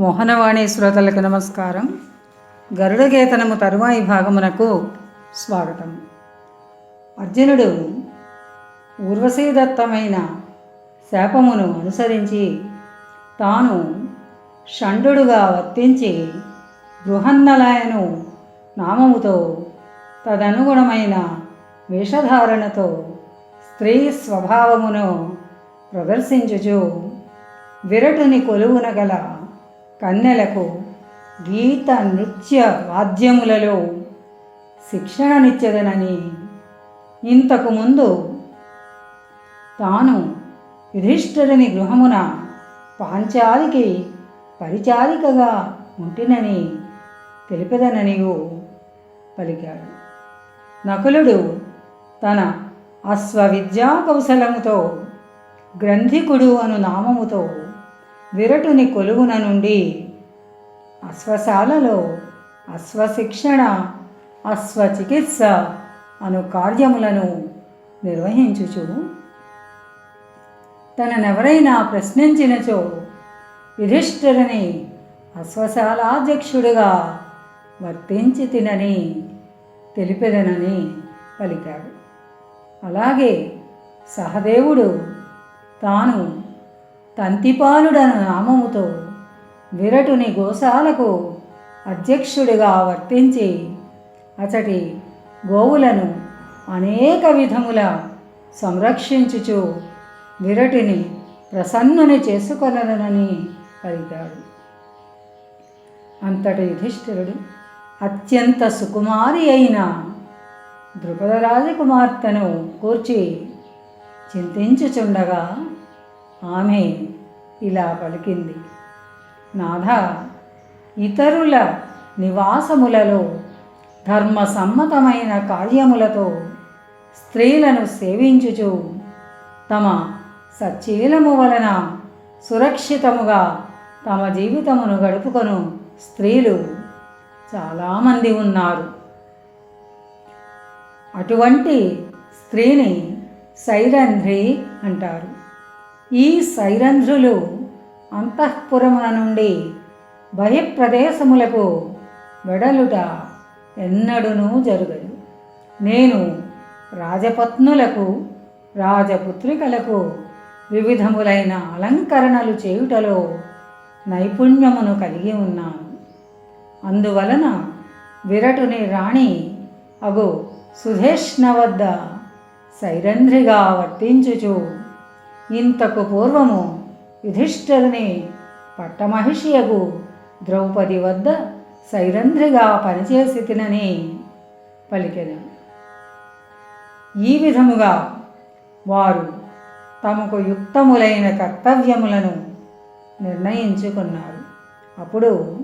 మోహనవాణి శ్రోతలకు నమస్కారం. గరుడగేతనము తరువాయి భాగమునకు స్వాగతం. అర్జునుడు ఊర్వశీదత్తమైన శాపమును అనుసరించి తాను షండుడుగా వర్తించి బృహన్నలాయను నామముతో తదనుగుణమైన వేషధారణతో స్త్రీ స్వభావమును ప్రదర్శించుచు విరటుని కొలువున గల కన్నెలకు గీత నృత్య వాద్యములలో శిక్షణనిచ్చేదనని ఇంతకుముందు తాను యుధిష్ఠిరుని గృహమున పాంచాలికి పరిచారికగా ఉంటినని తెలిపెదననియు పలికాడు. నకులుడు తన అశ్వవిద్యా కౌశలముతో గ్రంథికుడు అను నామముతో విరటుని కొలువున నుండి అశ్వశాలలో అశ్వశిక్షణ అశ్వచికిత్స అను కార్యములను నిర్వహించుచు. తననెవరైనా ప్రశ్నించినచో యుధిష్ఠిరుని అశ్వశాలాధ్యక్షుడిగా వర్తించి తినని తెలిపెదనని పలికాడు. అలాగే సహదేవుడు తాను తంతిపాలుడను నామముతో విరటుని గోశాలకు అధ్యక్షుడిగా వర్తించి అతడి గోవులను అనేక విధముల సంరక్షించుచు విరటిని ప్రసన్నుని చేసుకొననని పలికాడు. అంతటి యుధిష్ఠిరుడు అత్యంత సుకుమారి అయిన ద్రుపద రాజకుమార్తెను కూర్చి చింతించుచుండగా ఆమె ఇలా పలికింది. నాథ ఇతరుల నివాసములలో ధర్మసమ్మతమైన కార్యములతో స్త్రీలను సేవించుచు తమ సచ్చీలము వలన సురక్షితముగా తమ జీవితమును గడుపుకొను స్త్రీలు చాలామంది ఉన్నారు. అటువంటి స్త్రీని సైరంధ్రి అంటారు. ఈ సైరంధ్రులు అంతఃపురమున నుండి బహిప్రదేశములకు వెడలుట ఎన్నడూనూ జరగదు. నేను రాజపత్నులకు రాజపుత్రికలకు వివిధములైన అలంకరణలు చేయుటలో నైపుణ్యమును కలిగి ఉన్నాను. అందువలన విరటుని రాణి అగు సుధేష్ణ వద్ద సైరంధ్రిగా వర్తించుచు ఇంతకు పూర్వము యుధిష్ఠరుని పట్టమహిషియగు ద్రౌపది వద్ద సైరంధ్రిగా పనిచేసి తినని పలికెను. ఈ విధముగా వారు తమకు యుక్తములైన కర్తవ్యములను నిర్ణయించుకున్నారు. అప్పుడు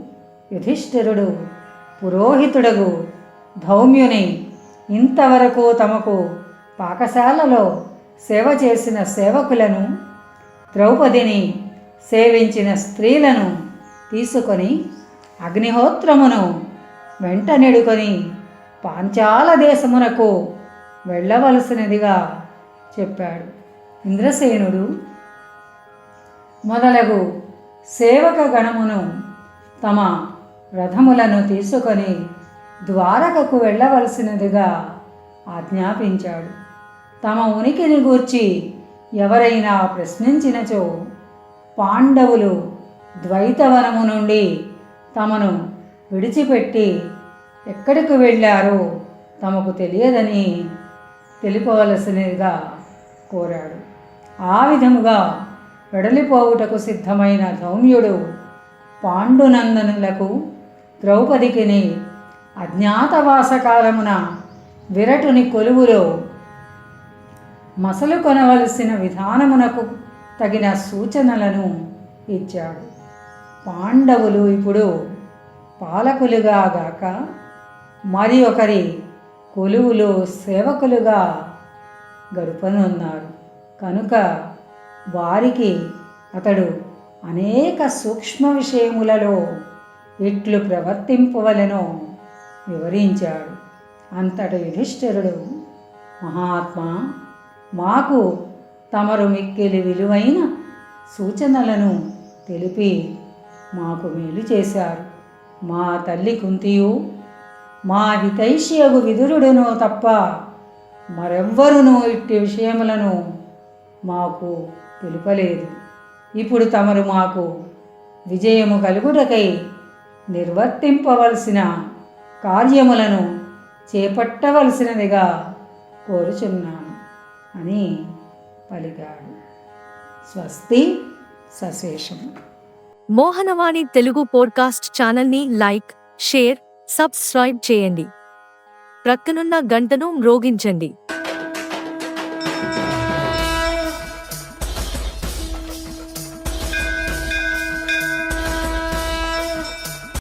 యుధిష్ఠిరుడు పురోహితుడగు ధౌమ్యుని ఇంతవరకు తమకు పాకశాలలో సేవ చేసిన సేవకులను ద్రౌపదిని సేవించిన స్త్రీలను తీసుకొని అగ్నిహోత్రమును వెంటనెడుకొని పాంచాల దేశమునకు వెళ్ళవలసినదిగా చెప్పాడు. ఇంద్రసేనుడు మొదలగు సేవక గణమును తమ రథములను తీసుకొని ద్వారకకు వెళ్ళవలసినదిగా ఆజ్ఞాపించాడు. తమ ఉనికిని గూర్చి ఎవరైనా ప్రశ్నించినచో పాండవులు ద్వైతవనము నుండి తమను విడిచిపెట్టి ఎక్కడికి వెళ్ళారో తమకు తెలియదని తెలిపవలసినదిగా కోరాడు. ఆ విధముగా వెడలిపోవుటకు సిద్ధమైన ధౌమ్యుడు పాండునందనులకు ద్రౌపదికిని అజ్ఞాతవాసకాలమున విరటుని కొలువులో మసలు కొనవలసిన విధానమునకు తగిన సూచనలను ఇచ్చాడు. పాండవులు ఇప్పుడు పాలకులుగా గాక మరి ఒకరి కొలువులో సేవకులుగా గడుపనున్నారు. కనుక వారికి అతడు అనేక సూక్ష్మ విషయములలో ఎట్లు ప్రవర్తింపవలెనో వివరించాడు. అంతటి యుధిష్ఠిరుడు మహాత్మా మాకు తమరు మిక్కిలి విలువైన సూచనలను తెలిపి మాకు మేలు చేశారు. మా తల్లి కుంతియు మా హితైషియగు విదురుడును తప్ప మరెవ్వరునూ ఇట్టి విషయములను మాకు తెలుపలేదు. ఇప్పుడు తమరు మాకు విజయము కలుగుటకై నిర్వర్తింపవలసిన కార్యములను చేపట్టవలసినదిగా కోరుచున్నాను. అని పలికాడు. స్వస్తి సశేషము మోహనవాణి తెలుగు పోడ్కాస్ట్ ఛానల్ని లైక్ షేర్ సబ్స్క్రైబ్ చేయండి. ప్రక్కనున్న గంటను మ్రోగించండి.